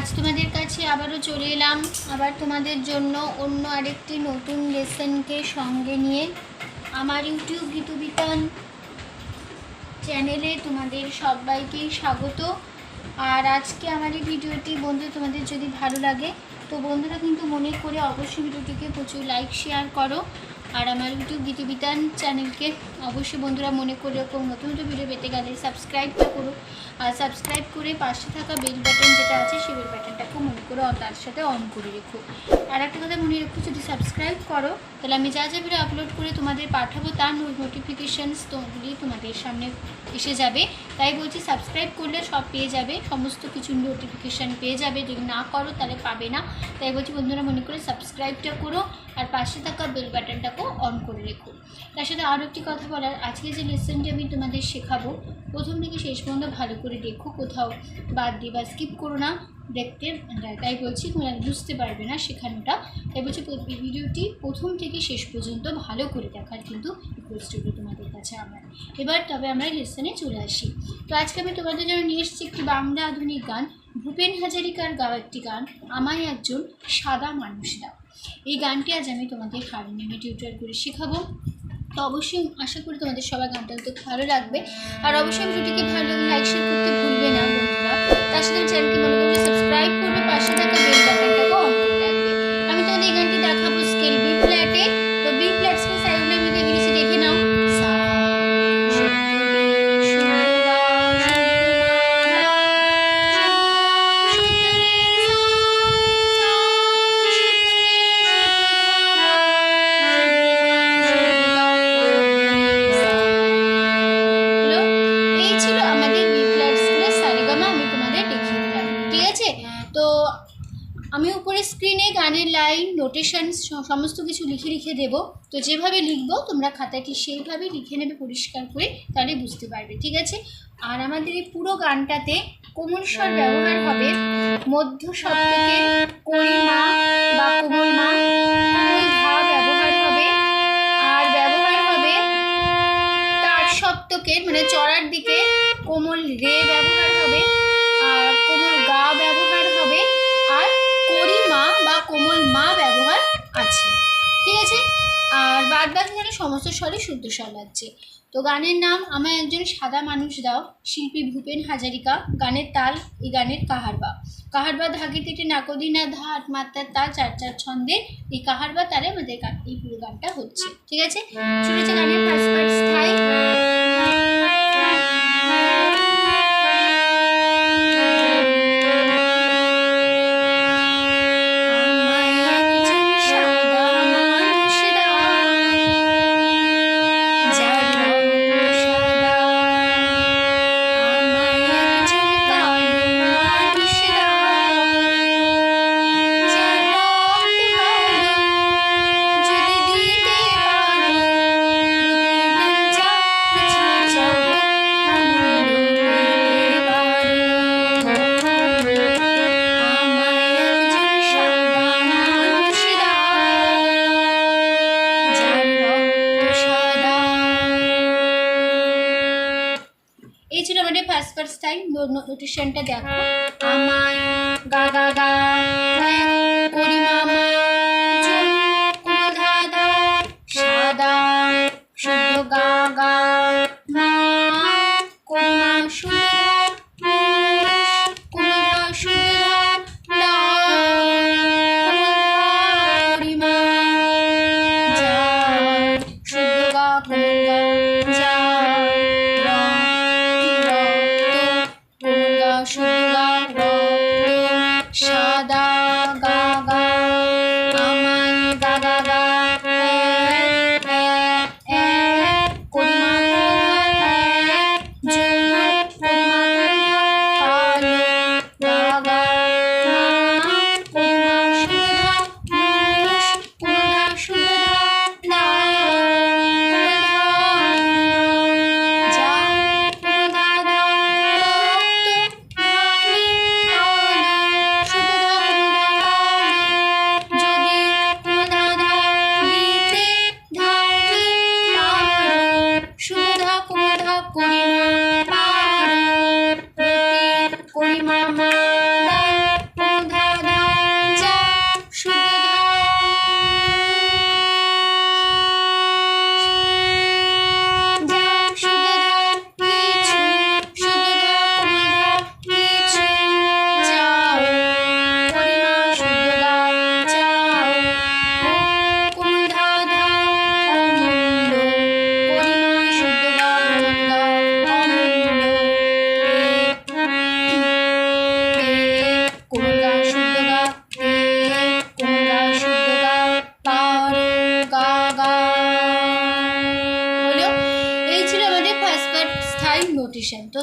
আজ তোমাদের কাছে আবারও চলে এলাম। আবার তোমাদের জন্য অন্য আরেকটি নতুন লেসনকে সঙ্গে নিয়ে আমার ইউটিউব গীতবিতান চ্যানেলে তোমাদের সবাইকেই স্বাগত। আর আজকে আমার এই ভিডিওটি, বন্ধু, তোমাদের যদি ভালো লাগে, তো বন্ধুরা কিন্তু মনে করে অবশ্যই ভিডিওটিকে প্রচুর লাইক শেয়ার করো। আর আমার ইউটিউব গীতবিতান চ্যানেলকে অবশ্যই বন্ধুরা মনে করে এরকম নতুন নতুন ভিডিও পেতে গেলে সাবস্ক্রাইবটা করো। আর সাবস্ক্রাইব করে পাশে থাকা বেল বাটন যেটা আছে, সেই বেল বাটনটাকেও মনে করে তার সাথে অন করে রেখো। আর একটা কথা মনে রেখো, যদি সাবস্ক্রাইব করো, তাহলে আমি যা যা ভিডিও আপলোড করে তোমাদের পাঠাবো, তার নোটিফিকেশানস তোগুলি তোমাদের সামনে এসে যাবে। তাই বলছি সাবস্ক্রাইব করলে সব পেয়ে যাবে, সমস্ত কিছু নোটিফিকেশান পেয়ে যাবে। যদি না করো, তাহলে পাবে না। তাই বলছি বন্ধুরা মনে করে সাবস্ক্রাইবটা করো। আর পাশে থাকা বেল বাটনটাকেও অন করে রেখো। তার সাথে আরও একটি কথা বলার, আজকে যে লেসনটি আমি তোমাদের শেখাবো, প্রথম থেকে শেষ পর্যন্ত ভালো করে দেখো, কোথাও বাদ দিয়ে বা স্কিপ করো না, দেখতে তাই বলছি, তোমরা বুঝতে পারবে না শেখানোটা। তাই বলছি ভিডিওটি প্রথম থেকে শেষ পর্যন্ত ভালো করে দেখার কিন্তু রিকোয়েস্ট করব তোমাদের কাছে আমার। এবার তবে আমরা লেসনে চলে আসি। তো আজকে আমি তোমাদের জন্য নিয়ে এসেছি একটি বাংলা আধুনিক গান, ভূপেন হাজারিকার গাওয়া একটি গান, আমায় একজন সাদা মানুষ দাও। এই গানটি আজ আমি তোমাদের হারমোনিয়ামে টিউটার করে শেখাবো। তো অবশ্যই আশা করি তোমাদের সবাই গানটা তো ভালো লাগবে। আর অবশ্যই ভিডিওটিকে ভালো লাগলে লাইক শেয়ার করতে ভুলবে না বন্ধুরা। তার সাথে চ্যানেলকে মনে করলে সাবস্ক্রাইব করবে, পাশে থাকা বেল বাটনটাকে গানের লাইন নোটেশন সমস্ত কিছু লিখে লিখে দেব। তো যেভাবে লিখব, তোমরা খাতাটি সেইভাবে লিখে নেবে, পরিষ্কার করে তাহলে বুঝতে পারবে, ঠিক আছে? আর আমাদের এই পুরো গানটাতে কোমল স্বর ব্যবহার হবে মধ্য ধা ব্যবহার হবে, আর ব্যবহার হবে তার সপ্তকের মানে চড়ার দিকে কোমল রে ব্যবহার হবে আর বাদ বাকি মানে সমস্ত স্বরে শুদ্ধ স্বর লাগছে তো গানের নাম আমার একজন সাদা মানুষ দাও, শিল্পী ভূপেন হাজারিকা, গানের তাল, এই গানের কাহারবা। কাহারবা ধাগে থেকে নাকদিনা ধা আট মাত্রার তাল চার চার ছন্দে, এই কাহারবা তারে আমাদের এই পুরো গানটা হচ্ছে। ঠিক আছে? গানের নোটিশনটা দেখো।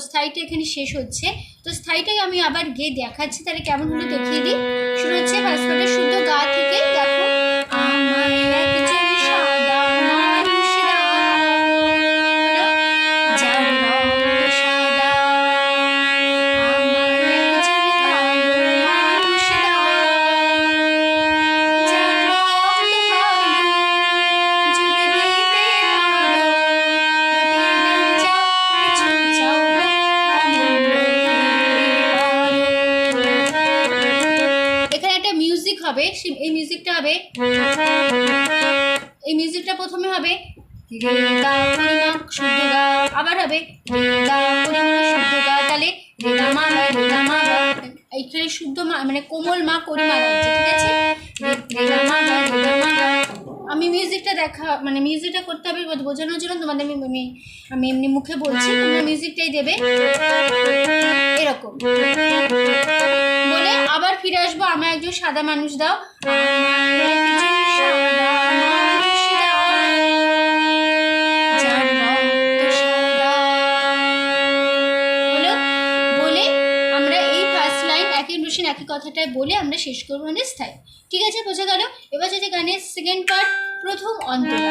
স্থায়ীটা এখানে শেষ হচ্ছে। তো স্থায়ীটাই আমি আবার গিয়ে দেখাচ্ছি। তাহলে কেমন হলো দেখিয়ে দিই। শুরু হচ্ছে ভাস্কর শুদ্ধ গা থেকে। দেখো প্রথমে হবে আবার হবে তাহলে এইখানে শুদ্ধ মা মানে কোমল মা করিমা আমি মিউজিকটা দেখা মানে মিউজিকটা করতে হবে বোঝানোর জন্য তোমাদের আমি আমি এমনি মুখে বলছি, তোমরা মিউজিকটাই দেবে। এরকম। বলে আবার ফিরে আসব আমার একজন সাদা মানুষ দাও। কোশ্চেন একই কথাটাই বলে আমরা শেষ করব মানে স্থায়ী ঠিক আছে, বোঝা গেল? এবার যদি গানের সেকেন্ড পার্ট প্রথম অন্তরা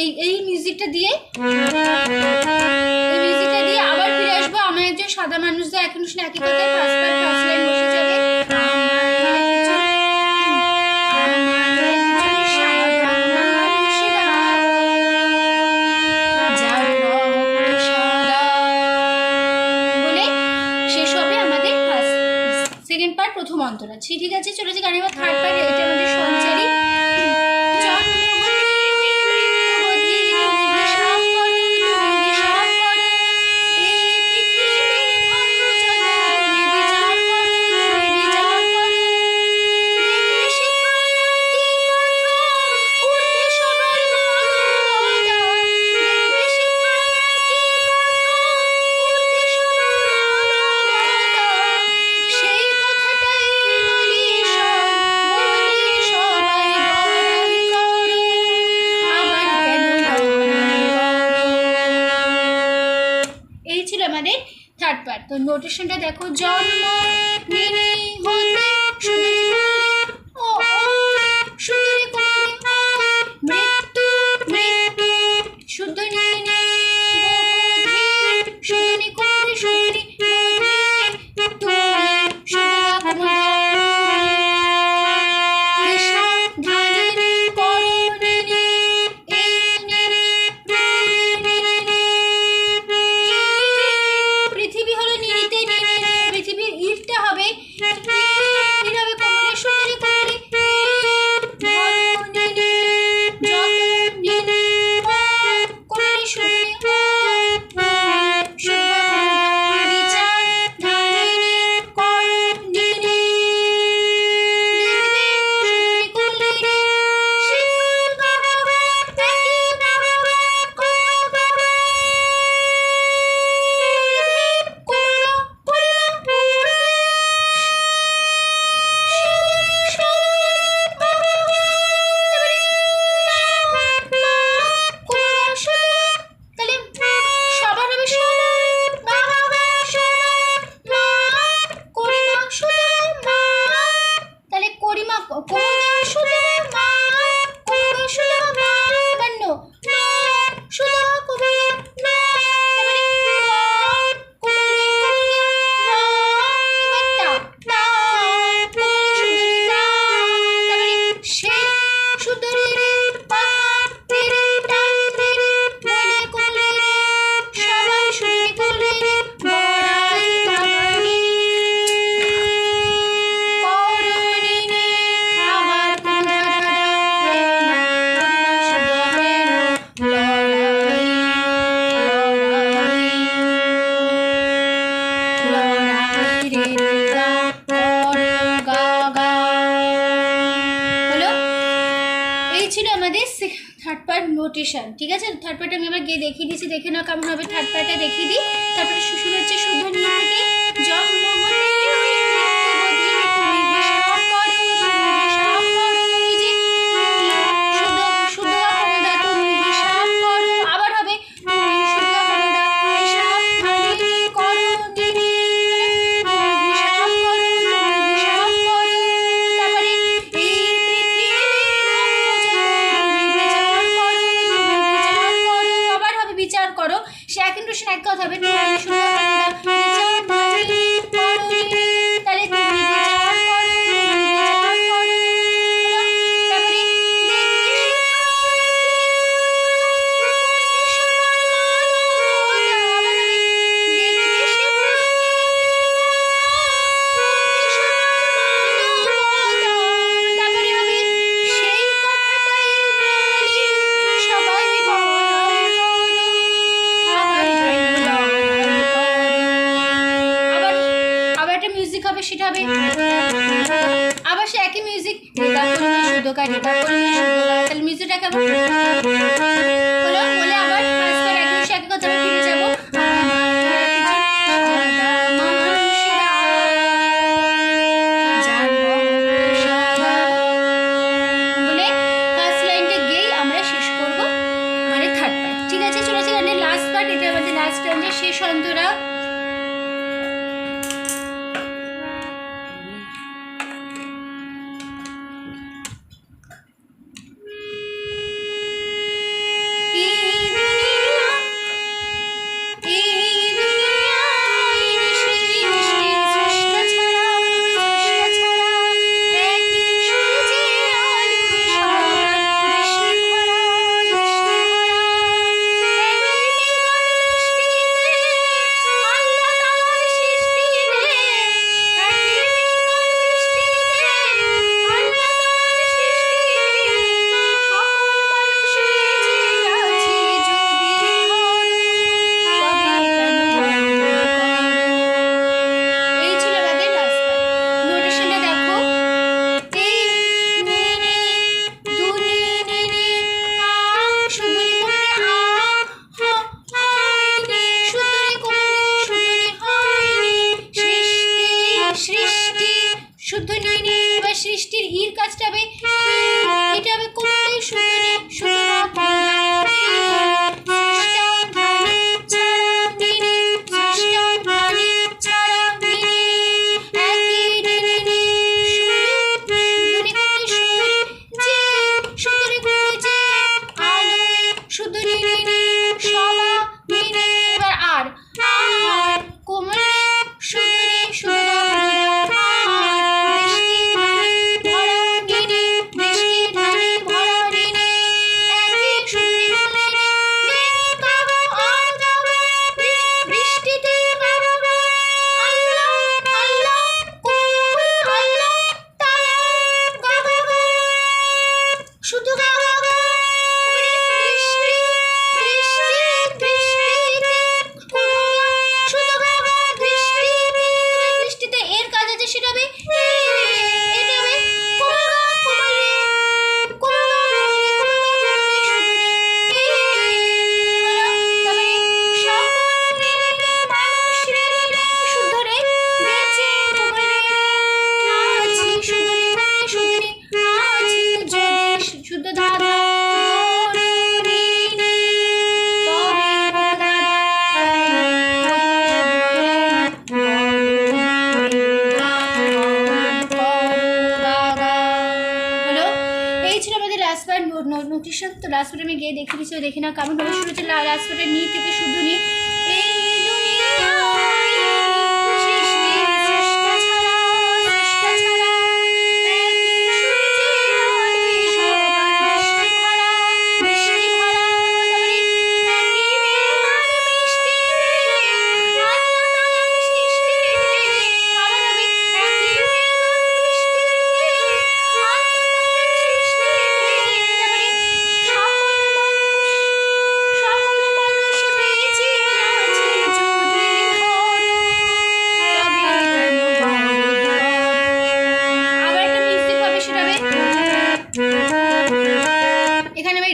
এই এই মিউজিকটা দিয়ে, এই মিউজিকটা দিয়ে আবার ফিরে আসব। আমার যে সাদা মানুষরা এখন শুনে একই কথায় ফার্স্ট পার্ট ফার্স্ট লাইন বসে যাবে। প্রথম ঠিক আছে, চলেছে গাড়ি গানের থার্ড নোটেশনটা দেখো জন্ম থার্ড পার্ট নোটেশন ঠিক আছে? থার্ড পার্ট আমি আবার গিয়ে দেখিয়ে দিচ্ছি, দেখে নাও কেমন হবে থার্ড পার্টটা দেখিয়ে দিই। তারপরে শুরু হচ্ছে সুধন্যাকে জন্মগতে শেখ ইন্টু এক কথা হবে টু সে একই মিউজিক রেবা করিনি শুধু কা রেবা করিনি শুধু তাহলে মিউজিকটা কেমন না কারণ ভাবে শুরু হচ্ছে লাস্ট বারের থেকে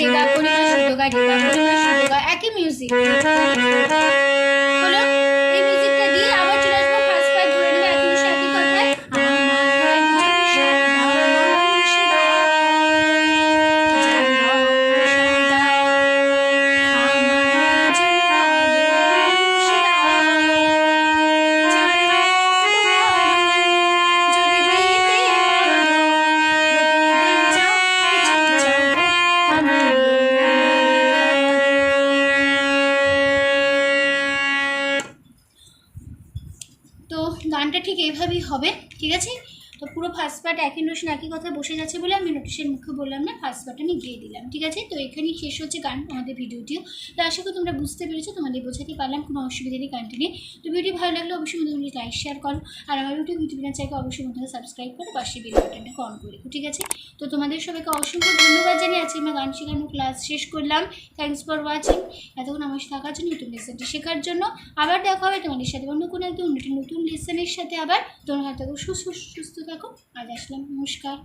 রেগা শুদ্ধ গাই রেগা পরিমা শুদ্ধ একই মিউজিক তো গানটা ঠিক এভাবেই হবে ঠিক আছে? তো পুরো ফার্স্ট পার্ট একই নোশন একই কথা বসে যাচ্ছে বলে আমি নোটিশের মুখে বললাম না ফার্স্ট পার্ট আমি গিয়ে দিলাম, ঠিক আছে? তো এখানেই শেষ হচ্ছে গান, আমাদের ভিডিওটিও তো আশা করি তোমরা বুঝতে পেরেছ, তোমাদের বোঝাতে পারলাম, কোনো অসুবিধা নেই কন্টিনিউ তো ভিডিও ভালো লাগলে অবশ্যই তোমরা লাইক শেয়ার করো। আর আমার ইউটিউব ইউটিউব চ্যানেলকে অবশ্যই তোমরা সাবস্ক্রাইব করো, পাশে বেল বাটনটা অন করে ঠিক আছে? তো তোমাদের সবাইকে অসংখ্য ধন্যবাদ জানিয়ে আজকে আমরা গান শেখানো ক্লাস শেষ করলাম। থ্যাংকস ফর ওয়াচিং এতক্ষণ আমার সাথে থাকার জন্য নতুন লেসনটি শেখার জন্য আবার দেখা হবে তোমাদের সাথে অন্য কোনো একদম নতুন লেসনের সাথে আবার। তোমরা হয়তো সুস্থ সুস্থ থাকো আজ আসলাম নমস্কার।